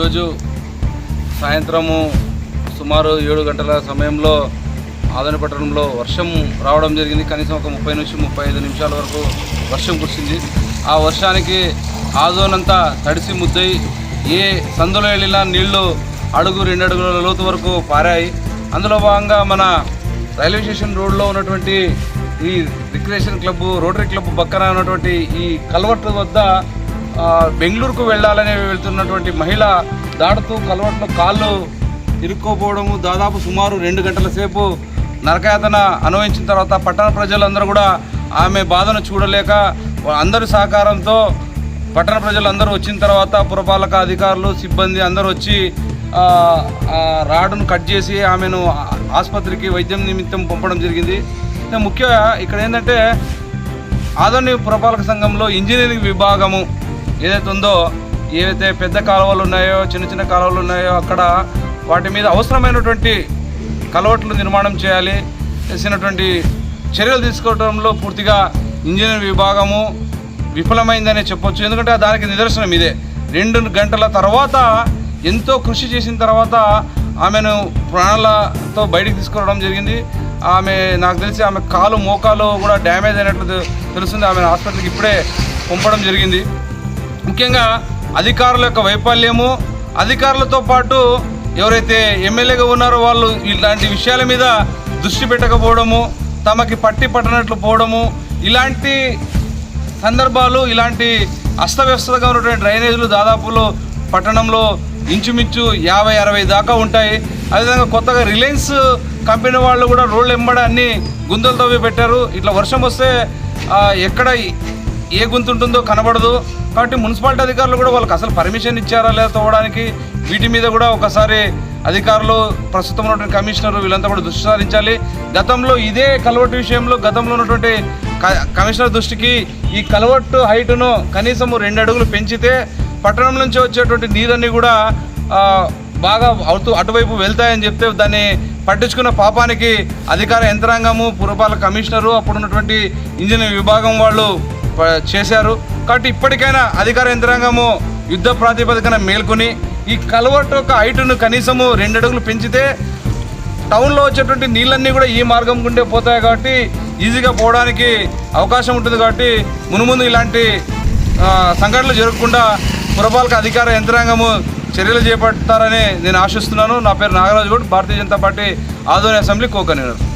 ఈరోజు సాయంత్రము సుమారు ఏడు గంటల సమయంలో ఆదోని పట్టణంలో వర్షం రావడం జరిగింది. కనీసం ఒక ముప్పై నుంచి ముప్పై ఐదు నిమిషాల వరకు వర్షం కురిసింది. ఆ వర్షానికి ఆదోనంతా తడిసి ముద్దయి ఏ సందులో వెళ్ళినా నీళ్ళు అడుగు రెండు అడుగుల లోతు వరకు పారాయి. అందులో భాగంగా మన రైల్వే స్టేషన్ రోడ్లో ఉన్నటువంటి ఈ రిక్రియేషన్ క్లబ్ రోటరీ క్లబ్ పక్కన ఉన్నటువంటి ఈ కల్వర్ట్ వద్ద బెంగళూరుకు వెళ్ళాలని వెళ్తున్నటువంటి మహిళ దాడుతూ కలవట్లో కాళ్ళు ఇరుక్కోపోవడము దాదాపు సుమారు రెండు గంటల సేపు నరకయాతన అనుభవించిన తర్వాత పట్టణ ప్రజలందరూ కూడా ఆమె బాధను చూడలేక అందరి సహకారంతో పట్టణ ప్రజలందరూ వచ్చిన తర్వాత పురపాలక అధికారులు సిబ్బంది అందరూ వచ్చి రాడ్ను రాడును కట్ చేసి ఆమెను ఆసుపత్రికి వైద్యం నిమిత్తం పంపడం జరిగింది. ముఖ్యంగా ముఖ్య ఇక్కడ ఏంటంటే ఆదోని పురపాలక సంఘంలో ఇంజనీరింగ్ విభాగము ఏదైతే ఉందో ఏవైతే పెద్ద కాలువలు ఉన్నాయో చిన్న చిన్న కాలువలు ఉన్నాయో అక్కడ వాటి మీద అవసరమైనటువంటి కలవట్లు నిర్మాణం చేయాలి. చేసినటువంటి చర్యలు తీసుకోవడంలో పూర్తిగా ఇంజనీరింగ్ విభాగము విఫలమైందనే చెప్పొచ్చు. ఎందుకంటే దానికి నిదర్శనం ఇదే. రెండు గంటల తర్వాత ఎంతో కృషి చేసిన తర్వాత ఆమెను ప్రాణాలతో బయటికి తీసుకురావడం జరిగింది. ఆమె నాకు తెలిసి ఆమె కాలు మోకాలు కూడా డ్యామేజ్ అయినట్లు తెలుస్తుంది. ఆమెను హాస్పిటల్కి ఇప్పుడే పంపడం జరిగింది. ముఖ్యంగా అధికారుల యొక్క వైఫల్యము అధికారులతో పాటు ఎవరైతే ఎమ్మెల్యేగా ఉన్నారో వాళ్ళు ఇలాంటి విషయాల మీద దృష్టి పెట్టకపోవడము తమకి పట్టి పట్టనట్లు పోవడము ఇలాంటి సందర్భాలు ఇలాంటి అస్తవ్యస్తగా ఉన్నటువంటి డ్రైనేజీలు దాదాపులో పట్టణంలో ఇంచుమించు యాభై అరవై దాకా ఉంటాయి. అదేవిధంగా కొత్తగా రిలయన్స్ కంపెనీ వాళ్ళు కూడా రోడ్లు ఎంబడ అన్ని గుంతలు తవ్వి పెట్టారు. ఇట్లా వర్షం వస్తే ఎక్కడ ఏ గుంత ఉంటుందో కనబడదు. కాబట్టి మున్సిపాలిటీ అధికారులు కూడా వాళ్ళకి అసలు పర్మిషన్ ఇచ్చారా లేదా తవ్వడానికి వీటి మీద కూడా ఒకసారి అధికారులు ప్రస్తుతం ఉన్నటువంటి కమిషనర్ వీళ్ళంతా కూడా దృష్టి సారించాలి. గతంలో ఇదే కలవట్టు విషయంలో గతంలో ఉన్నటువంటి క- కమిషనర్ దృష్టికి ఈ కలవట్టు హైట్ను కనీసం రెండు అడుగులు పెంచితే పట్టణం నుంచి వచ్చేటువంటి నీరన్నీ కూడా బాగా అవుతూ అటువైపు వెళ్తాయని చెప్తే దాన్ని పట్టించుకున్న పాపానికి అధికార యంత్రాంగము పురపాలక కమిషనరు అప్పుడు ఉన్నటువంటి ఇంజనీరింగ్ విభాగం వాళ్ళు చేశారు. కాబట్టి ఇప్పటికైనా అధికార యంత్రాంగము యుద్ధ ప్రాతిపదికన మేల్కొని ఈ కలవట్టు యొక్క హైటును కనీసము రెండు అడుగులు పెంచితే టౌన్లో వచ్చేటువంటి నీళ్ళన్నీ కూడా ఈ మార్గం గుండే పోతాయి కాబట్టి ఈజీగా పోవడానికి అవకాశం ఉంటుంది కాబట్టి మునుముందు ఇలాంటి సంఘటనలు జరగకుండా పురపాలక అధికార యంత్రాంగము చర్యలు చేపడతారని నేను ఆశిస్తున్నాను. నా పేరు Nagaraju Goud. Bharatiya Janata Party Adoni assembly co convener